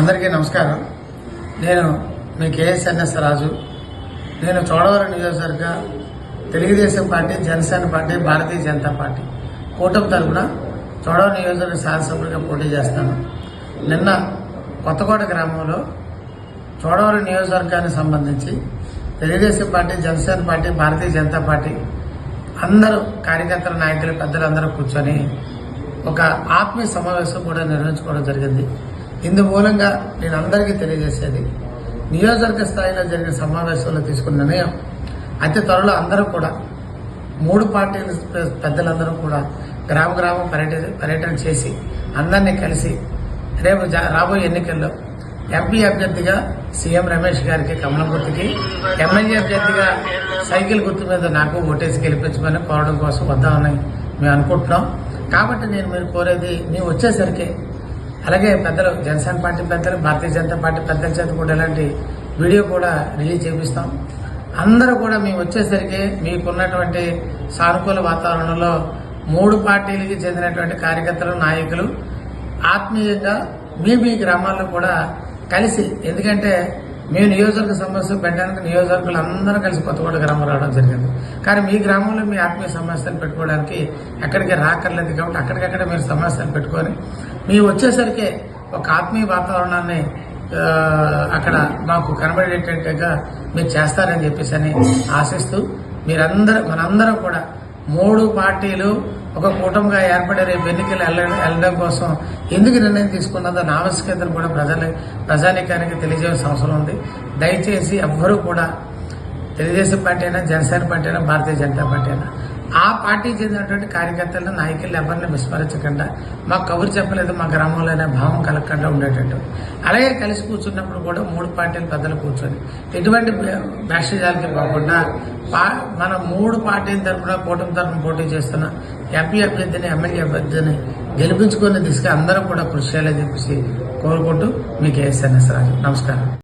అందరికీ నమస్కారం. నేను మీ కేఎస్ఎన్ఎస్ రాజు. నేను చోడవరం నియోజకవర్గ Telugu Desam party Janasena party Bharatiya Janata party కూటమి తరఫున చోడవరం నియోజకవర్గ శాసనసభ్యుడిగా పోటీ చేస్తాను. నిన్న కొత్తకోట గ్రామంలో చోడవరం నియోజకవర్గానికి సంబంధించి Telugu Desam party Janasena party Bharatiya Janata party అందరూ కార్యకర్తల నాయకులు పెద్దలందరూ కూర్చొని ఒక ఆత్మీయ సమావేశం కూడా నిర్వహించుకోవడం జరిగింది. ఇందు మూలంగా నేను అందరికీ తెలియజేసేది. నియోజకవర్గ స్థాయిలో జరిగిన సమావేశంలో తీసుకున్న నిర్ణయం అతి త్వరలో అందరూ కూడా మూడు పార్టీల పెద్దలందరూ కూడా గ్రామ గ్రామం పర్యటన పర్యటన చేసి అందరినీ కలిసి రేపు జా- రాబోయే ఎన్నికల్లో ఎంపీ అభ్యర్థిగా సీఎం రమేష్ గారికి కమలం గుర్తుకి ఎమ్మెల్యే అభ్యర్థిగా సైకిల్ గుర్తు మీద నాకు ఓటేసి గెలిపించమని కోరడం కోసం వద్దామని మేము అనుకుంటున్నాం. కాబట్టి నేను మీరు కోరేది మేము వచ్చేసరికి అలాగే పెద్దలు జనసేన పార్టీ పెద్దలు భారతీయ జనతా పార్టీ పెద్దల చేత కూడా ఇలాంటి వీడియో కూడా రిలీజ్ చేపిస్తాం. అందరూ కూడా మేము వచ్చేసరికి మీకున్నటువంటి సానుకూల వాతావరణంలో మూడు పార్టీలకి చెందినటువంటి కార్యకర్తలు నాయకులు ఆత్మీయంగా మీ మీ గ్రామాల్లో కూడా కలిసి ఎందుకంటే మేము నియోజకవర్గ సమస్యను పెట్టడానికి నియోజకవర్గులు అందరూ కలిసి కొత్తగూడ గ్రామం రావడం జరిగింది. కానీ మీ గ్రామంలో మీ ఆత్మీయ సమస్యలు పెట్టుకోవడానికి ఎక్కడికి రాకర్లేదు కాబట్టి అక్కడికక్కడ మీరు సమస్యలు పెట్టుకొని మీ వచ్చేసరికి ఒక ఆత్మీయ వాతావరణాన్ని అక్కడ మాకు కనబడేటట్టుగా మీరు చేస్తారని చెప్పేసి అని ఆశిస్తూ మీరందరూ మనందరం కూడా మూడు పార్టీలు ఒక కూటమిగా ఏర్పడే రేపు ఎన్నికలు వెళ్ళడం వెళ్ళడం కోసం ఎందుకు నిర్ణయం తీసుకున్నదో నా ఆవశ్యకతను కూడా ప్రజల ప్రజానికానికి తెలియజేయాల్సిన అవసరం ఉంది. దయచేసి ఎవ్వరూ కూడా తెలుగుదేశం పార్టీ అయినా జనసేన పార్టీ అయినా భారతీయ జనతా పార్టీ అయినా ఆ పార్టీ చెందినటువంటి కార్యకర్తలను నాయకులు ఎవరిని విస్మరించకుండా మాకు కబురు చెప్పలేదు మా గ్రామంలో అనే భావం కలగకుండా ఉండేటట్టు. అలాగే కలిసి కూర్చున్నప్పుడు కూడా మూడు పార్టీలు పెద్దలు కూర్చొని ఎటువంటి బ్యాషజాలకి కాకుండా పా- మన మూడు పార్టీల తరఫున కూటమి తరఫున పోటీ చేస్తున్న ఎంపీ అభ్యర్థిని ఎమ్మెల్యే అభ్యర్థిని గెలిపించుకునే దిశగా అందరం కూడా కృషి చేయాలని చెప్పేసి కోరుకుంటూ మీకు ఏఎస్ఎన్ఎస్ రాజు. నమస్కారం.